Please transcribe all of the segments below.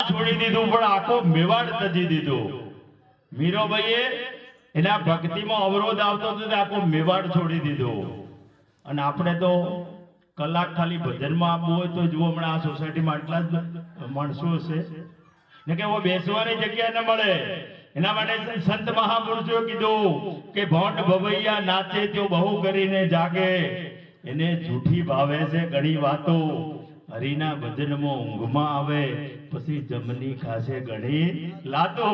છોડી દીધું, પણ આખો મેવાડ તજી દીધું. મીરોબાઈએ એના ભક્તિમાં અવરોધ આવતો હતો આખો મેવાડ છોડી દીધો. અને આપણે તો કલાક ખાલી ભજનમાં આપવું હોય તો જુઓ, હમણાં આ સોસાયટીમાં આટલા જ માણસો હશે. ને કે બેસવાની જગ્યા ન મળે. એના માટે સંત મહાપુરુષો કીધું કે ભોંડ ભવૈયા નાચે તો બહુ કરીને જાગે. એને જૂઠી ભાવે છે ઘણી વાતો. હરિના ભજનમાં ઊંઘમાં આવે, પછી જમની ખાસે ઘણી લાતો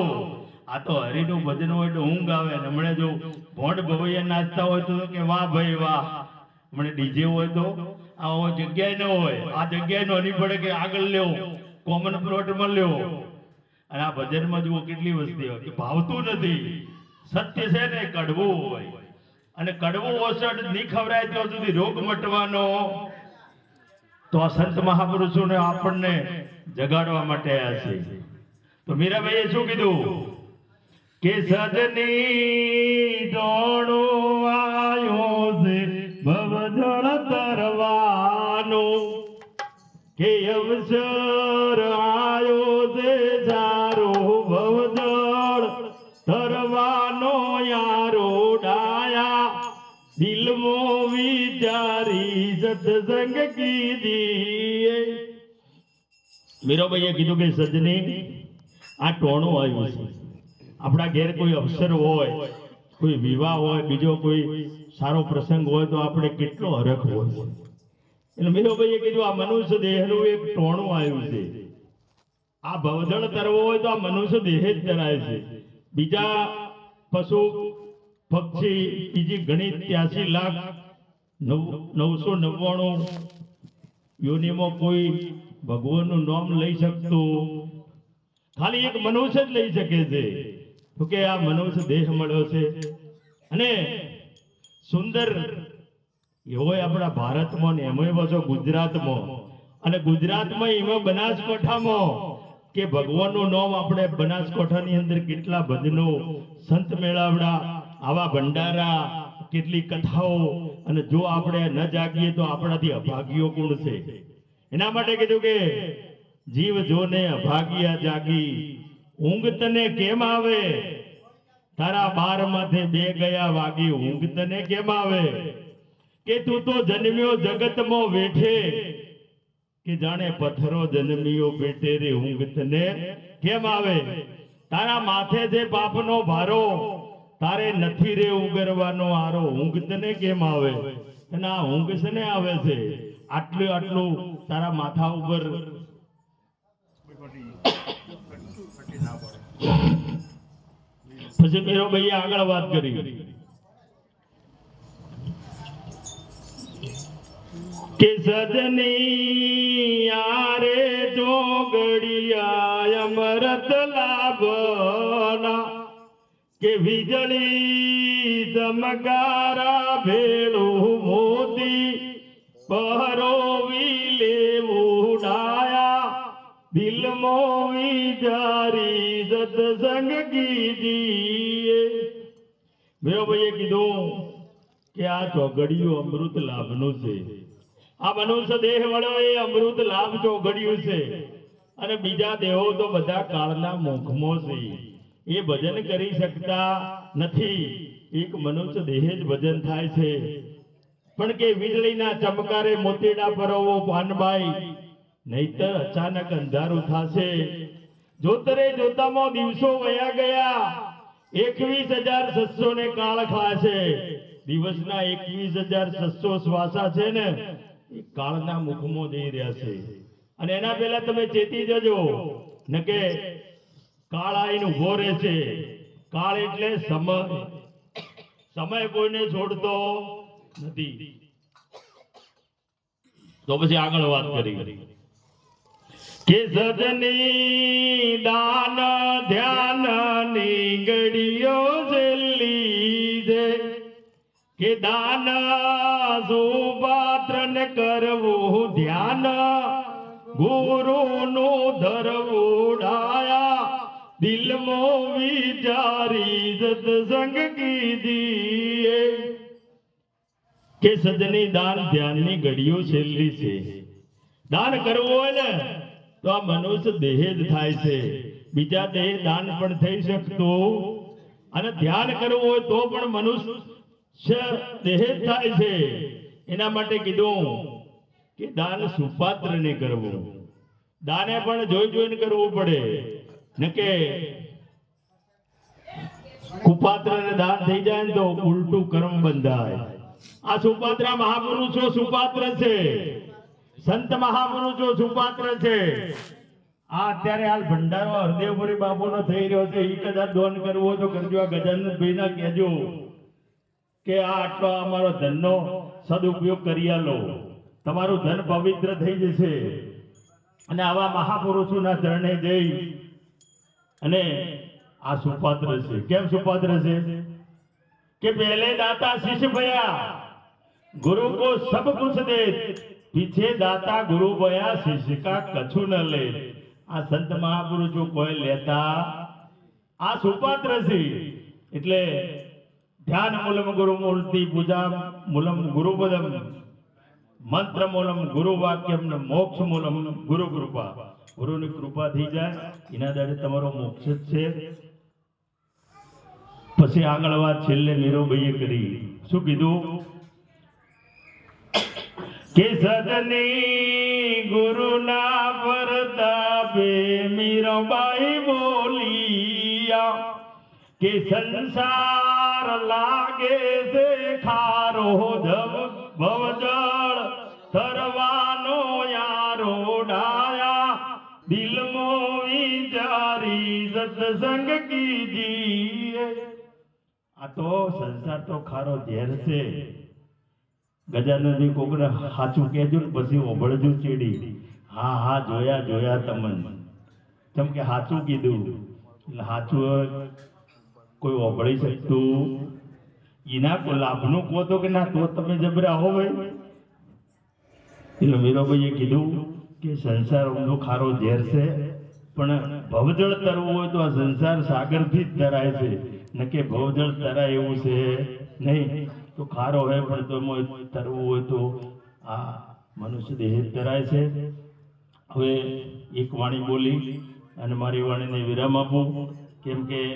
આ તો હરિનું ભજન હોય તો ઊંઘ આવે. ને હમણાં જો ભોંડ ભવૈયા નાચતા હોય તો કે વાહ ભાઈ વાહ. હમણે ડીજે હોય તો આ જગ્યાએ ન હોય. આ જગ્યાએ નોની પડે કે આગળ લ્યો, કોમન પ્લોટમાં લ્યો. અને આ ભજનમાં જુઓ કેટલી વસ્તી હોય કે ભાવતું નથી. સત્ય છે ને, કડવું હોય. અને કડવું ઓસડ નહીં ખવડાય ત્યાં સુધી રોગ મટવાનો. તો આ સંત મહાપુરુષોને આપણને જગાડવા માટે આવ્યા છે. તો મીરાબાઈએ શું કીધું? કે સજની ડોણો આયો છે ભવજળ તરવાનો. કે અવસર આયો કીધી મીરાબાઈએ કીધું કે, સજની, આ ટોણું આવ્યું છે. આપણા ઘેર કોઈ અવસર હોય, કોઈ વિવાહ હોય, બીજો કોઈ સારો પ્રસંગ હોય તો આપણે કેટલો હરખ હોય. એટલે મીરાબાઈએ કીધું, આ મનુષ્ય દેહનું એક ટોણું આવ્યું છે. આ ભવજળ તરવો હોય તો આ મનુષ્ય દેહ જ તરાય છે. બીજા પશુ, પક્ષી, બીજી ઘણી ત્યાસી લાખ નવસો નવ્વાણું યોનિમાં કોઈ ભગવાનનું નામ લઈ શકતું. ખાલી એક મનુષ્ય જ લઈ શકે છે. તો કે આ મનુષ્ય દેહ મળ્યો છે. અને સુંદર એવો આપણા ભારતમાં ને એમાં પાછો ગુજરાતમાં. અને ગુજરાતમાં એમાં બનાસકાંઠામાં કે ભગવાનનું નામ આપણે બનાસકાંઠાની અંદર કેટલા ભજનો, સંત મેળાવડા, આવા ભંડારા કેટલી કથાઓ અને જો આપણે ન જાગીએ તો આપણાથી અભાગીઓ કોણ છે? એના માટે કીધું કે જીવ જોને અભાગ્યા જાગી, ઊંઘ તને કેમ આવે? તારા બાર માથે બે ગયા વાગી, ઊંઘ તને કેમ આવે? કે તું તો જન્મ્યો જગતમાં વેઠે. કે જાણે પથ્થરો જન્મ્યો પેટે રે, ઊંઘ તને કેમ આવે? તારા માથે જે પાપનો ભારો તારે નથી રે ઉગરવાનો આરો, ઊંઘ તને કેમ આવે? અને આ ઊંઘ છે આવે છે? આટલું આટલું તારા માથા ઉપર. પછી મેરો ભાઈ આગળ વાત કરી. કે સજની યારે જોગડિયા અમરત લાભના કે વીજળી ચમકારા ભેળો મોતી પરોવી લેવું ડાયા દિલમો વિચારી સત્સંગ કીધીએ ભાઈએ કીધું કે આ ચોગડિયું અમૃત લાભનું છે. આ મનુષ્ય દેહ વડો એ અમૃત લાભ ચોગડિયું છે. અને બીજા દેહો તો બધા કાળના મુખમો છે. એ ભજન કરી શકતા નથી. એક મનુષ્ય દેહ જ ભજન થાય છે. પણ કે વીજળીના ચમકારે મોતીડા પરોવો પાનભાઈ નહીતર અચાનક અંધારું થશે. જોતરે જોતામાં દિવસો વયા ગયા. એકવીસ હજાર છસો ને કાળ ખાશે. દિવસના એકવીસ હજાર છસો શ્વાસા છે ને, એ કાળના મુખમાં જઈ રહ્યા છે. અને એના પહેલા તમે ચેતી જજો. ન કે કાળ આઈને ઊભો કાળ એટલે સમય. સમય કોઈને છોડતો નથી. તો પછી આગળ વાત કરી કે સજની દાન ધ્યાનની ગડીઓ છે. કે દાન સુપાત્ર ને કરવું ધ્યાન. ગુરુ નું ધરવું ડાયા. દિલમો વિચારી સત્સંગ કીધીએ કે સજની દાન ધ્યાનની ઘડીઓ છેલ્લી છે દાન કરવું ને તો આ મનુષ્ય દેહ જ થાય છે બીજા દેહ દાન પણ થઈ શકતું અને ધ્યાન કરવું હોય તો પણ મનુષ્ય દેહ જ થાય છે એના માટે કીધું કે દાન સુપાત્રને કરવું દાને પણ જોઈ જોઈને કરવું પડે ન કે કુપાત્રને દાન થઈ જાય ને તો ઉલટું કર્મ બંધાય. આ સુપાત્ર મહાપુરુષો સુપાત્ર છે. સંત મહાપુરુષો સુપાત્ર છે. આ અત્યારે હાલ ભંડારો હરદેવપુરી બાપુનો થઈ રહ્યો છે. એ કદાચ દોન કરવો તો કરજો. આ ગજાનંદભાઈ ના કહેજો કે આ આટલો અમારો ધનનો સદુપયોગ કરી આલો. તમારું ધન પવિત્ર થઈ જશે. અને આવા મહાપુરુષોના ચરણે જઈ અને આ સુપાત્ર છે. કેમ સુપાત્ર છે? કે પહેલે દાતા શિષ્ય ભયા ગુરુ કો સબ કુછ દે. પીછે દાતા ગુરુ ભયા, શિષ્ય કા કછુ ન લે. આ સંત મહાપુરુષો કોઈ લેતા, આ સુપાત્ર છે. એટલે ધ્યાન મૂલમ ગુરુ મૂર્તિ પૂજા મૂલમ ગુરુ પદમ, મંત્ર મૂલમ ગુરુ વાક્યમ મોક્ષ મૂલમ ગુરુ કૃપા. ગુરુની કૃપા થઈ જાય, એના દાડે તમારો મોક્ષ જ છે. પછી આગળ વાત છેલ્લે નીરોભાઈએ કરી. શું કીધું? કે સદની ગુરુના પરતાપે મીરાબાઈ બોલિયા, કે સંસાર લાગે છે ખારો જબ ભવજળ સત્સંગ કીજીએ આ તો સંસાર તો ખારો ઝેર છે. ગજાનંદજી કોકને સાચું કહેજો ને પછી ઓભળજો ચીડી. હા હા, જોયા જોયા તમન. જેમ કે સાચું કીધું. એટલે સાચું કોઈ ઓભળી શકતું. એના કોઈ લાભનું કહો તો કે ના, તો તમે જબરા હો ભાઈ. એટલે મીરાબાઈએ કીધું કે સંસાર ઊંધો ખારો ઝેર છે. પણ ભવજળ તરવું હોય તો આ સંસાર સાગરથી જ તરાય છે. ન કે ભવજળ તરાય એવું છે. નહીં. તો ખારો હોય પણ તો તરવું હોય તો આ મનુષ્ય દેહ તરાય છે. હવે એક વાણી બોલી અને મારી વાણીને વિરામ આપું. કેમ કે